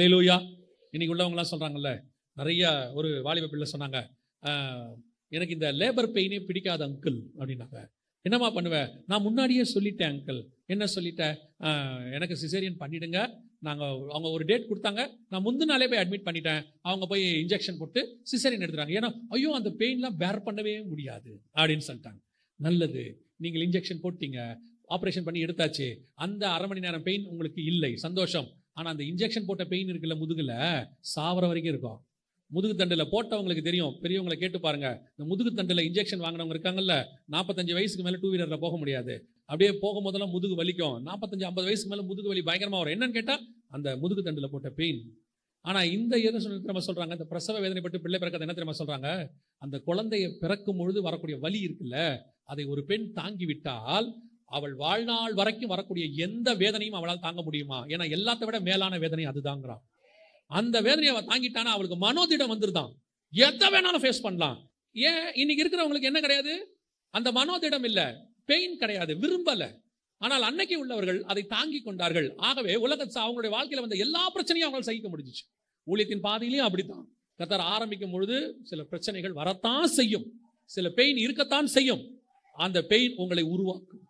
லூயா இன்னைக்கு உள்ளவங்களாம் சொல்கிறாங்கல்ல நிறைய ஒரு வாலிப பிள்ளை சொன்னாங்க எனக்கு இந்த லேபர் பெயினே பிடிக்காத அங்கிள் அப்படின்னாங்க. என்னம்மா பண்ணுவேன் நான் முன்னாடியே சொல்லிட்டேன் அங்கிள் என்ன சொல்லிட்டேன் எனக்கு சிசேரியன் பண்ணிடுங்க. நாங்கள் அவங்க ஒரு டேட் கொடுத்தாங்க. நான் முந்தின நாளே போய் அட்மிட் பண்ணிட்டேன். அவங்க போய் இன்ஜெக்ஷன் போட்டு சிசேரியன் எடுத்துறாங்க ஏன்னா ஐயோ அந்த பெயின்லாம் பேர் பண்ணவே முடியாது அப்படின்னு சொல்லிட்டாங்க. நல்லது. நீங்கள் இன்ஜெக்ஷன் போட்டீங்க. ஆப்ரேஷன் பண்ணி எடுத்தாச்சு. அந்த அரை மணி நேரம் பெயின் உங்களுக்கு இல்லை. சந்தோஷம். ஆனால் அந்த இன்ஜெக்ஷன் போட்ட பெயின் இருக்குல்ல முதுகில்? சாவர வரைக்கும் இருக்கும். முதுகு தண்டில் போட்டவங்களுக்கு தெரியும். பெரியவங்களை கேட்டு பாருங்க. இந்த முதுகு தண்டில் இன்ஜெக்ஷன் வாங்கினவங்க இருக்காங்கல்ல நாற்பத்தஞ்சு வயசுக்கு மேலே டூ வீலரில் போக முடியாது. அப்படியே போகும்போதெல்லாம் முதுகு வலிக்கும். நாற்பத்தஞ்சு ஐம்பது வயசுக்கு மேலே முதுகு வலி பயங்கரமாக வரும். என்னன்னு கேட்டால் அந்த முதுகு தண்டில் போட்ட பெயின் ஆனால் இந்த எது சொல்லி தெரியுமா சொல்கிறாங்க இந்த பிரசவ வேதனைப்பட்டு பிள்ளை பிறக்கிறது என்ன தெரியுமா சொல்கிறாங்க அந்த குழந்தையை பிறக்கும் பொழுது வரக்கூடிய வலி இருக்குல்ல அதை ஒரு பெண் தாங்கி விட்டால் அவள் வாழ்நாள் வரைக்கும் வரக்கூடிய எந்த வேதனையும் அவளால் தாங்க முடியுமா? ஏன்னா எல்லாத்தை விட மேலான வேதனை அதுதாங்கிறான் அந்த வேதனையை அவள் தாங்கிட்டானா அவளுக்கு மனோதிடம் வந்துருதான். எதை வேணாலும் ஃபேஸ் பண்ணலாம். ஏன்? இன்னைக்கு இருக்கிறவங்களுக்கு என்ன கிடையாது? அந்த மனோதிடம் இல்ல. பெயின் கிடையாது. விரும்பல. ஆனால் அன்னைக்கு உள்ளவர்கள் அதை தாங்கி கொண்டார்கள். ஆகவே உலக அவங்களுடைய வாழ்க்கையில வந்த எல்லா பிரச்சனையும் அவங்களால சகிக்க முடிஞ்சிச்சு. ஊழியத்தின் பாதையிலையும் அப்படித்தான். கத்தர் ஆரம்பிக்கும் பொழுது சில பிரச்சனைகள் வரத்தான் செய்யும். சில பெயின் இருக்கத்தான் செய்யும். அந்த பெயின் உங்களை உருவாக்கும்.